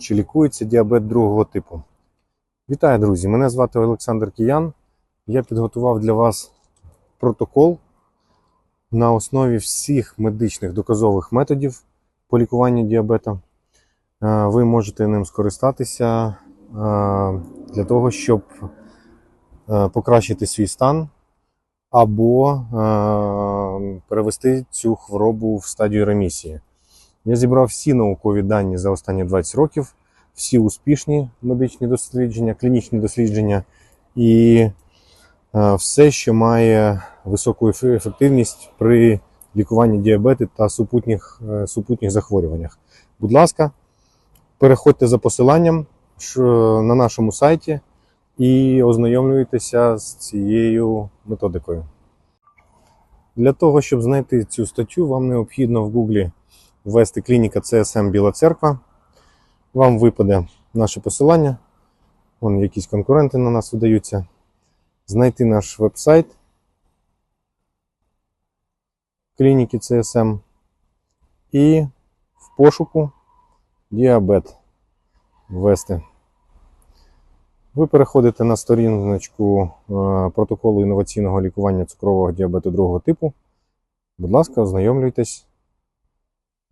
чи лікується діабет другого типу. Вітаю, друзі! Мене звати Олександр Киян. Я підготував для вас протокол на основі всіх медичних доказових методів по лікуванню діабета. Е, Ви можете ним скористатися е, для того, щоб е, покращити свій стан або перевести цю хворобу в стадію ремісії. Я зібрав всі наукові дані за останні 20 років, всі успішні медичні дослідження, клінічні дослідження і е, все, що має високу ефективність при лікуванні діабету та супутніх, е, супутніх захворюваннях. Будь ласка, переходьте за посиланням на нашому сайті і ознайомлюйтеся з цією методикою. Для того, щоб знайти цю статтю, вам необхідно в Гуглі ввести клініка CSM Біла Церква. Вам випаде наше посилання. Вон якісь конкуренти на нас видаються. Знайти наш веб-сайт клініки CSM і в пошуку діабет ввести. Ви переходите на сторіночку е, протоколу інноваційного лікування цукрового діабету другого типу. Будь ласка, ознайомлюйтесь.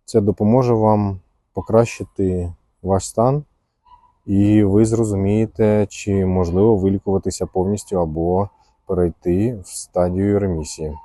Це допоможе вам покращити ваш стан, і ви зрозумієте, чи можливо вилікуватися повністю або перейти в стадію ремісії.